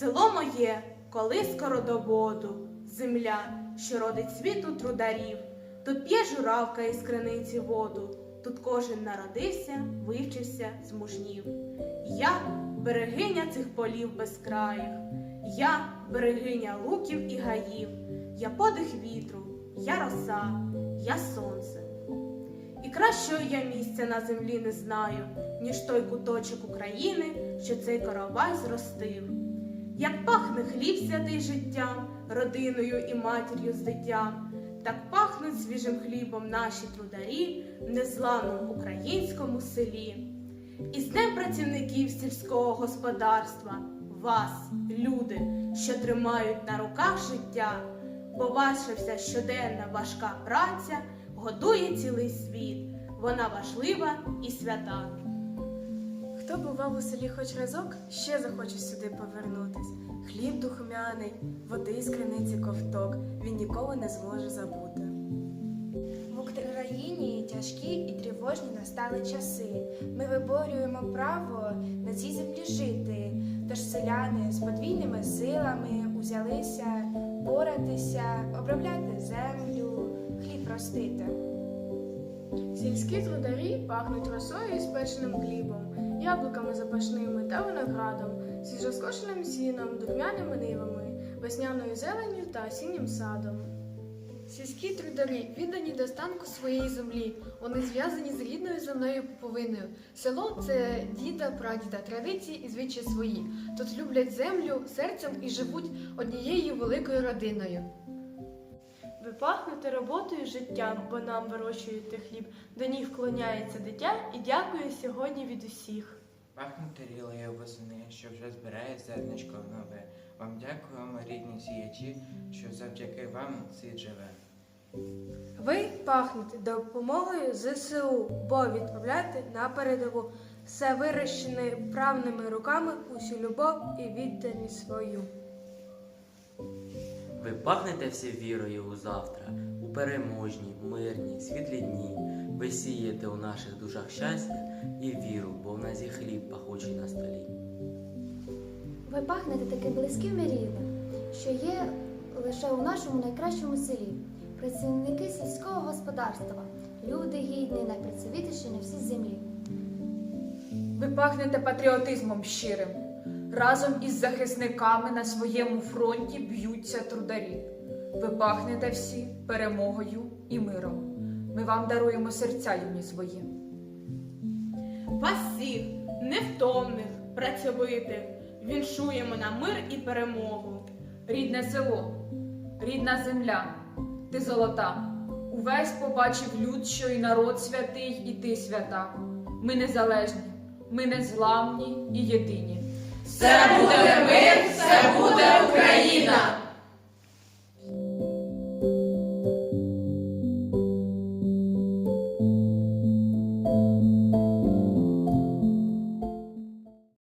Село моє, колиска родоводу, земля, що родить світу трударів. Тут п'є журавка із криниці воду, тут кожен народився, вивчився, змужнів. Я берегиня цих полів безкраїх, я берегиня луків і гаїв, я подих вітру, я роса, я сонце. І кращого я місця на землі не знаю, ніж той куточок України, що цей каравай зростив. Як пахне хліб святий життям, родиною і матір'ю з дитям, так пахнуть свіжим хлібом наші трударі в незламному українському селі. І з Днем працівників сільського господарства, вас, люди, що тримають на руках життя, бо ваша щоденна важка праця годує цілий світ, вона важлива і свята. Хто бував у селі хоч разок, ще захоче сюди повернутись. Хліб духмяний, води з криниці ковток, він ніколи не зможе забути. В Україні тяжкі і тривожні настали часи. Ми виборюємо право на цій землі жити. Тож селяни з подвійними силами узялися боратися, обробляти землю, хліб ростити. Сільські трударі пахнуть росою і спеченим хлібом, яблуками запашними та виноградом, свіжоскошеним сіном, духмяними нивами, весняною зеленню та осіннім садом. Сільські трударі віддані до станку своєї землі. Вони зв'язані з рідною земною пуповиною. Село це діда, прадіда, традиції і звичаї свої. Тут люблять землю серцем і живуть однією великою родиною. Ви пахнете роботою життям, бо нам вирощуєте хліб, до ніг вклоняється дитя і дякує сьогодні від усіх. Пахне тарілою восени, що вже збирає зерничко нове. Вам дякуємо, рідні сіячі, що завдяки вам світ живе. Ви пахнете допомогою ЗСУ, бо відправляєте на передову все вирощене правними руками, усю любов і відданість свою. Ви пахнете всі вірою у завтра, у переможні, мирні, світлі дні. Ви сієте у наших душах щастя і віру, бо в нас є хліб пахучий на столі. Ви пахнете таким близьким і рідним, що є лише у нашому найкращому селі. Працівники сільського господарства, люди гідні, найпрацьовитіші на всій землі. Ви пахнете патріотизмом щирим. Разом із захисниками на своєму фронті б'ються трударі. Ви пахнете всі перемогою і миром. Ми вам даруємо серця юні свої. Вас всіх, невтомних, працьовитих, віншуємо на мир і перемогу. Рідне село, рідна земля, ти золота. Увесь побачив люд, що і народ святий, і ти свята. Ми незалежні, ми незламні і єдині. Все буде мир, все буде Україна!